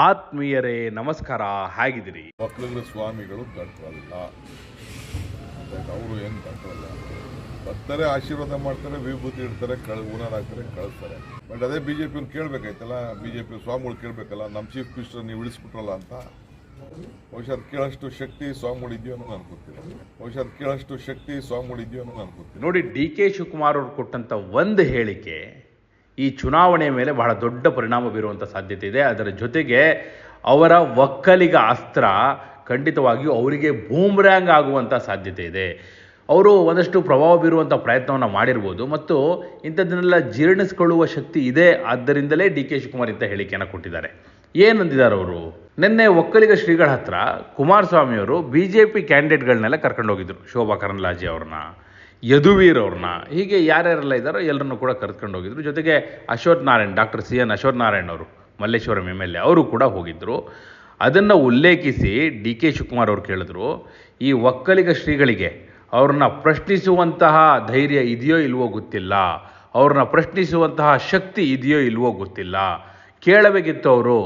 ಆತ್ಮೀಯರೇ ನಮಸ್ಕಾರ ಹೇಗಿದ್ದೀರಿ? ಮಕ್ಕಳಿಗೆ ಸ್ವಾಮಿಗಳು ಕಟ್ಟಲ್ಲ ಅವರು ಏನು ಕಟ್ಟಲ್ಲ ಬರ್ತಾರೆ ಆಶೀರ್ವಾದ ಮಾಡ್ತಾರೆ ವಿಭೂತಿ ಇಡ್ತಾರೆ ಕಳ್ ಓನರ್ ಹಾಕ್ತಾರೆ ಕಳಿಸ್ತಾರೆ. ಬಟ್ ಅದೇ ಬಿ ಜೆ ಪಿಯವ್ರು ಕೇಳಬೇಕಾಯ್ತಲ್ಲ ಬಿ ಜೆ ಪಿ ಸ್ವಾಮಿಗಳು ಕೇಳಬೇಕಲ್ಲ ನಮ್ಮ ಚೀಫ್ ಮಿನಿಸ್ಟರ್ ನೀವು ಇಳಿಸ್ಬಿಟ್ರಲ್ಲ ಅಂತ? ಬಹುಶಃ ಅದು ಕೇಳೋಷ್ಟು ಶಕ್ತಿ ಸ್ವಾಮಿಗಳು ಇದೆಯೋ ಅನ್ನೋ ನಾನು ಗೊತ್ತಿಲ್ಲ. ಬಹುಶಃ ಅದು ಕೇಳೋಷ್ಟು ಶಕ್ತಿ ಸ್ವಾಮಿಗಳು ಇದೆಯೋ ಅನ್ನೋ ನಾನು ಗೊತ್ತಿಲ್ಲ. ನೋಡಿ ಡಿ ಕೆ ಶಿವಕುಮಾರ್ ಅವ್ರು ಕೊಟ್ಟಂಥ ಒಂದು ಹೇಳಿಕೆ ಈ ಚುನಾವಣೆಯ ಮೇಲೆ ಬಹಳ ದೊಡ್ಡ ಪರಿಣಾಮ ಬೀರುವಂಥ ಸಾಧ್ಯತೆ ಇದೆ. ಅದರ ಜೊತೆಗೆ ಅವರ ಒಕ್ಕಲಿಗ ಅಸ್ತ್ರ ಖಂಡಿತವಾಗಿಯೂ ಅವರಿಗೆ ಬೂಮ್ರ್ಯಾಂಗ್ ಆಗುವಂಥ ಸಾಧ್ಯತೆ ಇದೆ. ಅವರು ಒಂದಷ್ಟು ಪ್ರಭಾವ ಬೀರುವಂಥ ಪ್ರಯತ್ನವನ್ನು ಮಾಡಿರ್ಬೋದು. ಮತ್ತು ಇಂಥದ್ದನ್ನೆಲ್ಲ ಜೀರ್ಣಿಸ್ಕೊಳ್ಳುವ ಶಕ್ತಿ ಇದೆ. ಆದ್ದರಿಂದಲೇ ಡಿ ಕೆ ಶಿವಕುಮಾರ್ ಇಂಥ ಹೇಳಿಕೆಯನ್ನು ಕೊಟ್ಟಿದ್ದಾರೆ. ಏನಂದಿದ್ದಾರೆ ಅವರು? ನಿನ್ನೆ ಒಕ್ಕಲಿಗ ಶ್ರೀಗಳ ಹತ್ರ ಕುಮಾರಸ್ವಾಮಿಯವರು ಬಿ ಜೆ ಪಿ ಕ್ಯಾಂಡಿಡೇಟ್ಗಳನ್ನೆಲ್ಲ ಕರ್ಕೊಂಡು ಹೋಗಿದ್ರು ಶೋಭಾ ಕರಂದ್ಲಾಜೆ ಅವ್ರನ್ನ. ಯದುವೀರ್ ಅವ್ರನ್ನ. ಹೀಗೆ ಯಾರ್ಯಾರೆಲ್ಲ ಇದ್ದಾರೋ ಎಲ್ಲರನ್ನು ಕೂಡ ಕರ್ಕೊಂಡು ಹೋಗಿದ್ರು. ಜೊತೆಗೆ Ashwath Narayan, doctor C N Ashwath Narayan ಅವರು, ಮಲ್ಲೇಶ್ವರಂ ಎಂ ಎಲ್ ಎ ಅವರು ಕೂಡ ಹೋಗಿದ್ದರು ಅದನ್ನು ಉಲ್ಲೇಖಿಸಿ ಡಿ ಕೆ ಶಿವಕುಮಾರ್ ಅವರು ಕೇಳಿದ್ರು, ಈ ಒಕ್ಕಲಿಗ ಶ್ರೀಗಳಿಗೆ ಅವ್ರನ್ನ ಪ್ರಶ್ನಿಸುವಂತಹ ಧೈರ್ಯ ಇದೆಯೋ ಇಲ್ವೋ ಗೊತ್ತಿಲ್ಲ. ಅವ್ರನ್ನ ಪ್ರಶ್ನಿಸುವಂತಹ ಶಕ್ತಿ ಇದೆಯೋ ಇಲ್ವೋ ಗೊತ್ತಿಲ್ಲ. ಕೇಳಬೇಕಿತ್ತು ಅವರು.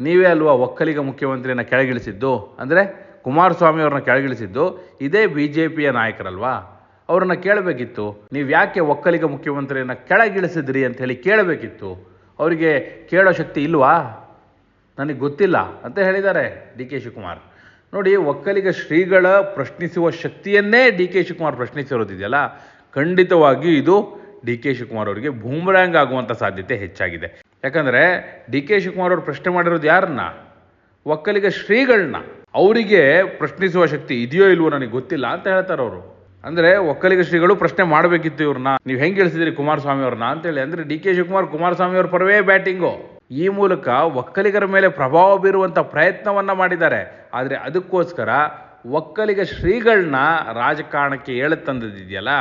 ನೀವೇ ಅಲ್ವಾ ಒಕ್ಕಲಿಗ ಮುಖ್ಯಮಂತ್ರಿಯನ್ನು ಕೆಳಗಿಳಿಸಿದ್ದು? ಅಂದರೆ ಕುಮಾರಸ್ವಾಮಿ ಅವ್ರನ್ನ ಕೆಳಗಿಳಿಸಿದ್ದು. ಇದೇ ಬಿ ಜೆ ಪಿಯ ನಾಯಕರಲ್ವಾ? ಅವ್ರನ್ನ ಕೇಳಬೇಕಿತ್ತು. ನೀವು ಯಾಕೆ ಒಕ್ಕಲಿಗ ಮುಖ್ಯಮಂತ್ರಿಯನ್ನು ಕೆಳಗಿಳಿಸಿದ್ರಿ ಅಂತ ಹೇಳಿ ಕೇಳಬೇಕಿತ್ತು. ಅವರಿಗೆ ಕೇಳೋ ಶಕ್ತಿ ಇಲ್ವಾ? ನನಗೆ ಗೊತ್ತಿಲ್ಲ ಅಂತ ಹೇಳಿದ್ದಾರೆ ಡಿ ಕೆ ಶಿವಕುಮಾರ್. ನೋಡಿ, ಒಕ್ಕಲಿಗ ಶ್ರೀಗಳ ಪ್ರಶ್ನಿಸುವ ಶಕ್ತಿಯನ್ನೇ ಡಿ ಕೆ ಶಿವಕುಮಾರ್ ಪ್ರಶ್ನಿಸಿರೋದಿದೆಯಲ್ಲ ಖಂಡಿತವಾಗಿ ಇದು ಡಿ ಕೆ ಶಿವಕುಮಾರ್ ಅವರಿಗೆ ಭೂಮರ್ಯಾಂಗ್ ಆಗುವಂಥ ಸಾಧ್ಯತೆ ಹೆಚ್ಚಾಗಿದೆ. ಯಾಕಂದರೆ ಡಿ ಕೆ ಶಿವಕುಮಾರ್ ಅವರು ಪ್ರಶ್ನೆ ಮಾಡಿರೋದು ಯಾರನ್ನ? ಒಕ್ಕಲಿಗ ಶ್ರೀಗಳನ್ನ ಅವರಿಗೆ ಪ್ರಶ್ನಿಸುವ ಶಕ್ತಿ ಇದೆಯೋ ಇಲ್ವೋ ನನಗೆ ಗೊತ್ತಿಲ್ಲ ಅಂತ ಹೇಳ್ತಾರೆ ಅವರು. ಅಂದರೆ ಒಕ್ಕಲಿಗ ಶ್ರೀಗಳು ಪ್ರಶ್ನೆ ಮಾಡಬೇಕಿತ್ತು ಇವ್ರನ್ನ. ನೀವು ಹೆಂಗೆ ಇಳಿಸಿದ್ರಿ ಕುಮಾರಸ್ವಾಮಿ ಅವ್ರನ್ನ ಅಂತೇಳಿ. ಅಂದರೆ ಡಿ ಕೆ ಶಿವಕುಮಾರ್ ಕುಮಾರಸ್ವಾಮಿ ಅವ್ರ ಪರವೇ ಬ್ಯಾಟಿಂಗು. ಈ ಮೂಲಕ ಒಕ್ಕಲಿಗರ ಮೇಲೆ ಪ್ರಭಾವ ಬೀರುವಂಥ ಪ್ರಯತ್ನವನ್ನ ಮಾಡಿದ್ದಾರೆ. ಆದರೆ ಅದಕ್ಕೋಸ್ಕರ ಒಕ್ಕಲಿಗ ಶ್ರೀಗಳನ್ನ ರಾಜಕಾರಣಕ್ಕೆ ಎಳೆತಂದದಿದೆಯಲ್ಲ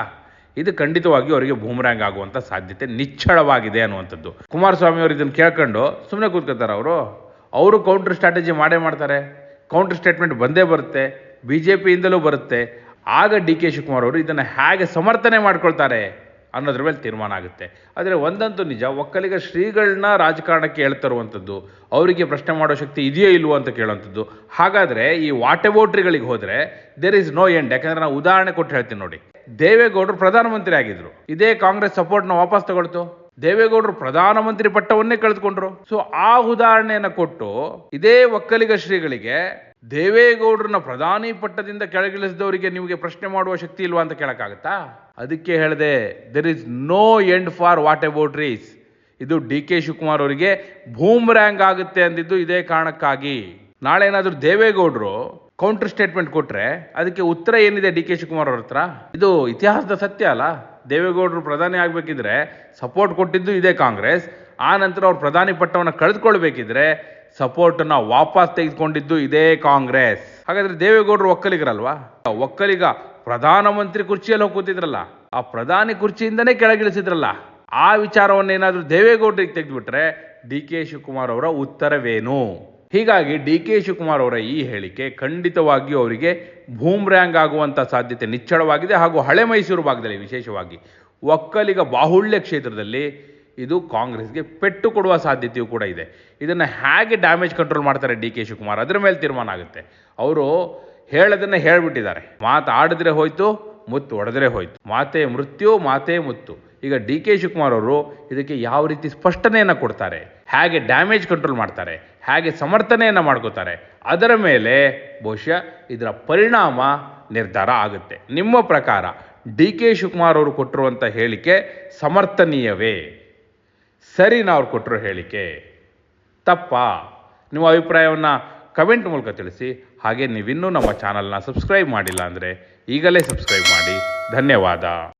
ಇದು ಖಂಡಿತವಾಗಿ ಅವರಿಗೆ ಬೂಮ್ರ್ಯಾಂಗ್ ಆಗುವಂಥ ಸಾಧ್ಯತೆ ನಿಚ್ಚಳವಾಗಿದೆ ಅನ್ನುವಂಥದ್ದು. ಕುಮಾರಸ್ವಾಮಿ ಅವರು ಇದನ್ನು ಕೇಳ್ಕೊಂಡು ಸುಮ್ಮನೆ ಕೂತ್ಕೋತಾರೆ ಅವರು? ಅವರು ಕೌಂಟರ್ ಸ್ಟ್ರಾಟಜಿ ಮಾಡೇ ಮಾಡ್ತಾರೆ. ಕೌಂಟರ್ ಸ್ಟೇಟ್ಮೆಂಟ್ ಬಂದೇ ಬರುತ್ತೆ. ಬಿ ಜೆ ಪಿಯಿಂದಲೂ ಬರುತ್ತೆ. ಆಗ ಡಿ ಕೆ ಶಿವಕುಮಾರ್ ಅವರು ಇದನ್ನು ಹೇಗೆ ಸಮರ್ಥನೆ ಮಾಡ್ಕೊಳ್ತಾರೆ ಅನ್ನೋದ್ರ ಮೇಲೆ ತೀರ್ಮಾನ ಆಗುತ್ತೆ. ಆದರೆ ಒಂದಂತೂ ನಿಜ, ಒಕ್ಕಲಿಗ ಶ್ರೀಗಳನ್ನ ರಾಜಕಾರಣಕ್ಕೆ ಹೇಳ್ತರುವಂಥದ್ದು ಅವರಿಗೆ ಪ್ರಶ್ನೆ ಮಾಡೋ ಶಕ್ತಿ ಇದೆಯೋ ಇಲ್ವೋ ಅಂತ ಕೇಳುವಂಥದ್ದು ಹಾಗಾದರೆ ಈ ವಾಟೆವೋಟ್ರಿಗಳಿಗೆ ಹೋದರೆ ದೇರ್ ಇಸ್ ನೋ ಎಂಡ್ ಯಾಕಂದರೆ ನಾನು ಉದಾಹರಣೆ ಕೊಟ್ಟು ಹೇಳ್ತೀನಿ ನೋಡಿ. ದೇವೇಗೌಡರು ಪ್ರಧಾನಮಂತ್ರಿ ಆಗಿದ್ರು. ಇದೇ ಕಾಂಗ್ರೆಸ್ ಸಪೋರ್ಟ್ನ ವಾಪಸ್ ತಗೊಳ್ತು. ದೇವೇಗೌಡರು ಪ್ರಧಾನಮಂತ್ರಿ ಪಟ್ಟವನ್ನೇ ಕಳೆದುಕೊಂಡ್ರು. ಸೊ ಆ ಉದಾಹರಣೆಯನ್ನು ಕೊಟ್ಟು ಇದೇ ಒಕ್ಕಲಿಗ ಶ್ರೀಗಳಿಗೆ ದೇವೇಗೌಡರನ್ನ ಪ್ರಧಾನಿ ಪಟ್ಟದಿಂದ ಕೆಳಗಿಳಿಸಿದವರಿಗೆ ನಿಮಗೆ ಪ್ರಶ್ನೆ ಮಾಡುವ ಶಕ್ತಿ ಇಲ್ವಾ ಅಂತ ಕೇಳಕ್ಕಾಗತ್ತಾ? ಅದಕ್ಕೆ ಹೇಳಿದೆ there is no end for what about ರೀಸ್ ಇದು ಡಿ ಕೆ ಶಿವಕುಮಾರ್ ಅವರಿಗೆ ಬೂಮ್ರ್ಯಾಂಗ್ ಆಗುತ್ತೆ ಅಂದಿದ್ದು ಇದೇ ಕಾರಣಕ್ಕಾಗಿ. ನಾಳೆ ಏನಾದರೂ ದೇವೇಗೌಡರು ಕೌಂಟರ್ ಸ್ಟೇಟ್ಮೆಂಟ್ ಕೊಟ್ರೆ ಅದಕ್ಕೆ ಉತ್ತರ ಏನಿದೆ ಡಿ ಕೆ ಶಿವಕುಮಾರ್ ಅವ್ರ ಹತ್ರ? ಇದು ಇತಿಹಾಸದ ಸತ್ಯ ಅಲ್ಲ. ದೇವೇಗೌಡರು ಪ್ರಧಾನಿ ಆಗಬೇಕಿದ್ರೆ ಸಪೋರ್ಟ್ ಕೊಟ್ಟಿದ್ದು ಇದೇ ಕಾಂಗ್ರೆಸ್. ಆ ನಂತರ ಅವ್ರು ಪ್ರಧಾನಿ ಪಟ್ಟವನ್ನು ಕಳೆದುಕೊಳ್ಬೇಕಿದ್ರೆ ಸಪೋರ್ಟನ್ನು ವಾಪಸ್ ತೆಗೆದುಕೊಂಡಿದ್ದು ಇದೇ ಕಾಂಗ್ರೆಸ್. ಹಾಗಾದ್ರೆ ದೇವೇಗೌಡರು ಒಕ್ಕಲಿಗರಲ್ವಾ? ಒಕ್ಕಲಿಗ ಪ್ರಧಾನಮಂತ್ರಿ ಕುರ್ಚಿಯಲ್ಲಿ ಹೋಗಿ ಕೂತಿದ್ರಲ್ಲ, ಆ ಪ್ರಧಾನಿ ಕುರ್ಚಿಯಿಂದನೇ ಕೆಳಗಿಳಿಸಿದ್ರಲ್ಲ, ಆ ವಿಚಾರವನ್ನೇನಾದರೂ ದೇವೇಗೌಡರಿಗೆ ತೆಗೆದುಬಿಟ್ರೆ ಡಿ ಕೆ ಶಿವಕುಮಾರ್ ಅವರ ಉತ್ತರವೇನು? ಹೀಗಾಗಿ ಡಿ ಕೆ ಶಿವಕುಮಾರ್ ಅವರ ಈ ಹೇಳಿಕೆ ಖಂಡಿತವಾಗಿಯೂ ಅವರಿಗೆ ಬೂಮ್ರ್ಯಾಂಗ್ ಆಗುವಂಥ ಸಾಧ್ಯತೆ ನಿಚ್ಚಳವಾಗಿದೆ ಹಾಗೂ ಹಳೆ ಮೈಸೂರು ಭಾಗದಲ್ಲಿ ವಿಶೇಷವಾಗಿ ಒಕ್ಕಲಿಗ ಬಾಹುಳ್ಯ ಕ್ಷೇತ್ರದಲ್ಲಿ ಇದು ಕಾಂಗ್ರೆಸ್ಗೆ ಪೆಟ್ಟು ಕೊಡುವ ಸಾಧ್ಯತೆಯೂ ಕೂಡ ಇದೆ. ಇದನ್ನು ಹೇಗೆ ಡ್ಯಾಮೇಜ್ ಕಂಟ್ರೋಲ್ ಮಾಡ್ತಾರೆ ಡಿ ಕೆ ಶಿವಕುಮಾರ್? ಅದರ ಮೇಲೆ ತೀರ್ಮಾನ ಆಗುತ್ತೆ. ಅವರು ಹೇಳೋದನ್ನು ಹೇಳ್ಬಿಟ್ಟಿದ್ದಾರೆ. ಮಾತಾಡಿದ್ರೆ ಹೋಯ್ತು, ಮುತ್ತು ಒಡೆದ್ರೆ ಹೋಯ್ತು. ಮಾತೆ ಮೃತ್ಯು, ಮಾತೆ ಮುತ್ತು. ಈಗ ಡಿ ಕೆ ಶಿವಕುಮಾರ್ ಅವರು ಇದಕ್ಕೆ ಯಾವ ರೀತಿ ಸ್ಪಷ್ಟನೆಯನ್ನು ಕೊಡ್ತಾರೆ? ಹೇಗೆ ಡ್ಯಾಮೇಜ್ ಕಂಟ್ರೋಲ್ ಮಾಡ್ತಾರೆ? ಹೇಗೆ ಸಮರ್ಥನೆಯನ್ನು ಮಾಡ್ಕೋತಾರೆ? ಅದರ ಮೇಲೆ ಬಹುಶಃ ಇದರ ಪರಿಣಾಮ ನಿರ್ಧಾರ ಆಗುತ್ತೆ. ನಿಮ್ಮ ಪ್ರಕಾರ ಡಿ ಕೆ ಶಿವಕುಮಾರ್ ಅವರು ಕೊಟ್ಟಿರುವಂಥ ಹೇಳಿಕೆ ಸಮರ್ಥನೀಯವೇ? ಸರಿನಾ ಅವ್ರು ಕೊಟ್ಟಿರೋ ಹೇಳಿಕೆ, ತಪ್ಪಾ? ನಿಮ್ಮ ಅಭಿಪ್ರಾಯವನ್ನು ಕಮೆಂಟ್ ಮೂಲಕ ತಿಳಿಸಿ. ಹಾಗೆ ನೀವಿನ್ನೂ ನಮ್ಮ ಚಾನಲ್ನ ಸಬ್ಸ್ಕ್ರೈಬ್ ಮಾಡಿಲ್ಲ ಅಂದರೆ ಈಗಲೇ ಸಬ್ಸ್ಕ್ರೈಬ್ ಮಾಡಿ. ಧನ್ಯವಾದ.